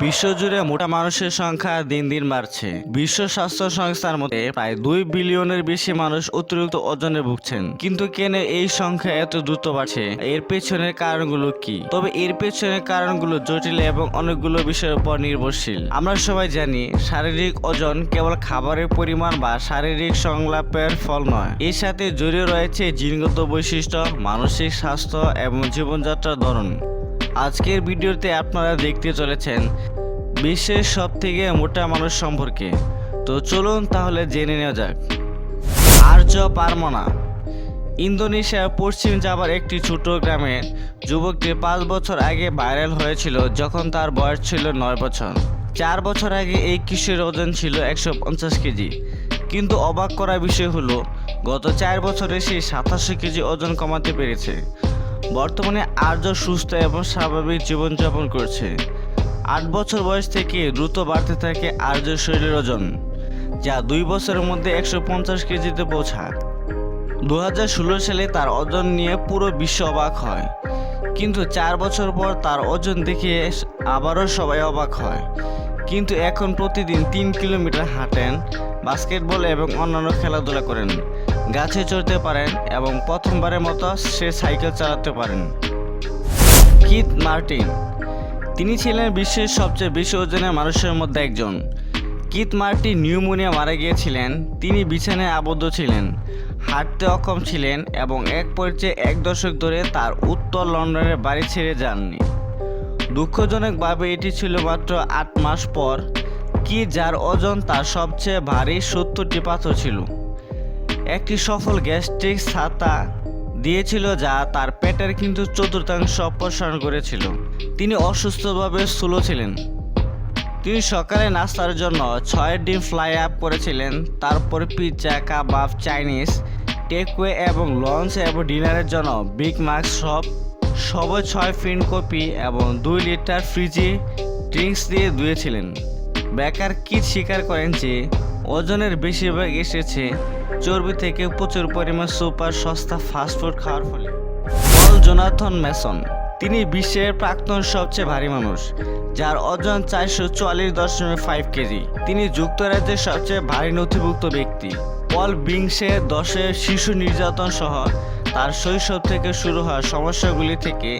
বিশ্বজুড়ে মোটা মানুষের সংখ্যা দিন দিন বাড়ছে। বিশ্ব স্বাস্থ্য সংস্থার মতে প্রায় দুই বিলিয়নের বেশি মানুষ অতিরিক্ত ওজনে ভুগছেন। কিন্তু কেন এই সংখ্যা এত দ্রুত বাড়ছে? এর পেছনের কারণগুলো কি? তবে এর পেছনের কারণগুলো জটিল এবং অনেকগুলো বিষয়ের উপর নির্ভরশীল। আমরা সবাই জানি, শারীরিক ওজন কেবল খাবারের পরিমাণ বা শারীরিক সংলাপের ফল নয়। এর সাথে জড়িয়ে রয়েছে জিনগত বৈশিষ্ট্য, মানসিক স্বাস্থ্য এবং জীবনযাত্রার ধরন। আজকের ভিডিওতে আপনারা দেখতে চলেছেন বিশ্বের সব থেকে মোটা মানুষ সম্পর্কে। তো চলুন তাহলে জেনে নেওয়া যাক। আর্য পারমনা। ইন্দোনেশিয়ার পশ্চিম জাভার একটি ছোট গ্রামে যুবকটি পাঁচ বছর আগে ভাইরাল হয়েছিল যখন তার বয়স ছিল নয় বছর। চার বছর আগে এই কিশোর ওজন ছিল একশো পঞ্চাশ কেজি। কিন্তু অবাক করা বিষয় হলো, গত চার বছরে সে সাতাশি কেজি ওজন কমাতে পেরেছে। বর্তমানে আর্য, সুস্থ এবং স্বাভাবিক জীবনযাপন করছে। আট বছর বয়স থেকে দ্রুত বাড়তে থাকে আর্য শরীরের ওজন, যা দুই বছরের মধ্যে একশো পঞ্চাশ কেজিতে পৌঁছায়। দু হাজার ষোলো সালে তার ওজন নিয়ে পুরো বিশ্ব অবাক হয়, কিন্তু চার বছর পর তার ওজন দেখে আবারও সবাই অবাক হয়। কিন্তু এখন প্রতিদিন তিন কিলোমিটার হাঁটেন, বাস্কেটবল এবং অন্যান্য খেলাধুলা করেন। গাছে চড়তে পারেন এবং প্রথমবারের মতো সে সাইকেল চালাতে পারেন। Keith Martin. তিনি ছিলেন বিশ্বের সবচেয়ে বেশি ওজনের মানুষের মধ্যে একজন। কিথ মার্টিন নিউমোনিয়া মারা গিয়েছিলেন। তিনি বিছানায় আবদ্ধ ছিলেন, হাঁটতে অক্ষম ছিলেন এবং এক পর্যায়ে এক দশক ধরে তার উত্তর লন্ডনের বাড়ি ছেড়ে যাননি। দুঃখজনকভাবে এটি ছিল মাত্র আট মাস পর, কি যার ওজন তার সবচেয়ে ভারী সত্তরটি পাথর ছিল। একটি সফল গ্যাস্ট্রিক ছাতা দিয়েছিল যা তার পেটের কিন্তু চতুর্থাংশ অপসারণ করেছিল। তিনি অসুস্থভাবে স্থূল ছিলেন। তিনি সকালে নাস্তার জন্য ছয় ডিম ফ্লাই আপ করেছিলেন। তারপর পিৎজা, কাবাব, চাইনিজ, টেকওয়ে এবং লঞ্চ এবং ডিনারের জন্য বিগ মার্ক সব সবে ছয় ফিন কপি এবং দুই লিটার ফ্রিজি ড্রিঙ্কস দিয়ে ধুয়েছিলেন। বেকার কিট স্বীকার করেন যে, ওজনের বেশিরভাগ এসেছে চর্বি থেকে প্রচুর পরিমাণ সুপার, সস্তা ফাস্টফুড খাওয়ার ফলে। পল জোনাথন মেসন তিনি বিশ্বের প্রাক্তন সবচেয়ে ভারী মানুষ, যার ওজন চারশো চুয়াল্লিশ দশমিক ফাইভ কেজি। তিনি যুক্তরাজ্যের সবচেয়ে ভারী নথিভুক্ত ব্যক্তি। পল বিংশের দশে শিশু নির্যাতন সহ তার শৈশব থেকে শুরু হওয়া সমস্যাগুলি থেকে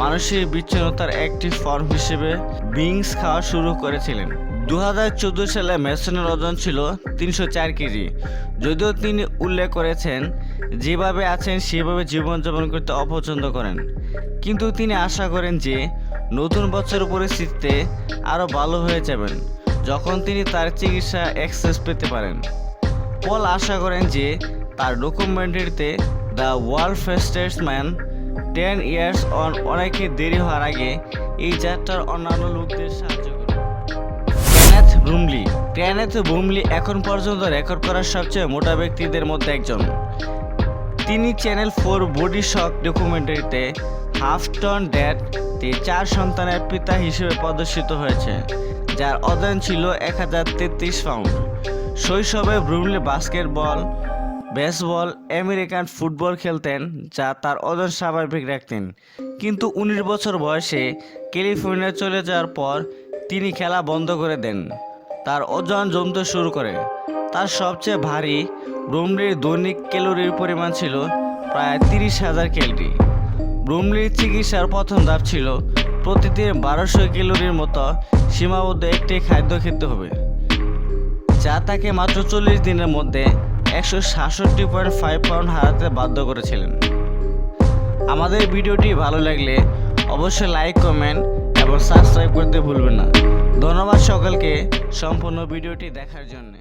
মানসিক বিচ্ছিন্নতার একটি ফর্ম হিসেবে বিংস খাওয়া শুরু করেছিলেন। দু হাজার চোদ্দ সালে মেসনের ওজন ছিল তিনশো চার কেজি। যদিও তিনি উল্লেখ করেছেন, যেভাবে আছেন, সেভাবে জীবনযাপন করতে অপছন্দ করেন। কিন্তু তিনি আশা করেন যে, নতুন বছর পরিস্থিতিতে আরও ভালো হয়ে যাবেন, যখন তিনি তার চিকিৎসা অ্যাক্সেস পেতে পারেন। পল আশা করেন যে, তার ডকুমেন্টারিতে the world fattest man ten years on অনেকে দেরি হওয়ার আগে এই যাত্রার অন্যান্য লোকদের টেনেথ ব্রুমলি টেনেথ ব্রুমলি এখন পর্যন্ত রেকর্ড করা সবচেয়ে মোটা ব্যক্তিদের মধ্যে একজন। তিনি চ্যানেল ফোর বডি শক ডকুমেন্টারিতে হাফ টন ড্যাড তে চার সন্তানের পিতা হিসেবে প্রদর্শিত হয়েছে, যার ওজন ছিল এক হাজার তেত্রিশ পাউন্ড শৈশবে Bromley basketball baseball American football খেলতেন, যা তার ওজন স্বাভাবিক রাখতেন। কিন্তু উনিশ বছর বয়সে ক্যালিফোর্নিয়া চলে যাওয়ার পর তিনি খেলা বন্ধ করে দেন। তার ওজন জমতে শুরু করে। তার সবচেয়ে ভারী ব্রুমলির দৈনিক ক্যালোরির পরিমাণ ছিল প্রায় তিরিশ হাজার ক্যালোরি। ব্রুমলির চিকিৎসার প্রথম ধাপ ছিল প্রতিদিন বারোশো ক্যালোরির মতো সীমাবদ্ধ একটি খাদ্য খেতে হবে, যা তাকে মাত্র চল্লিশ দিনের মধ্যে একশো সাতষট্টি পয়েন্ট ফাইভ পাউন্ড হারাতে বাধ্য করেছিলেন। আমাদের ভিডিওটি ভালো লাগলে অবশ্যই লাইক, কমেন্ট এবং সাবস্ক্রাইব করতে ভুলবেন না। ধন্যবাদ সকলকে সম্পূর্ণ ভিডিওটি দেখার জন্য।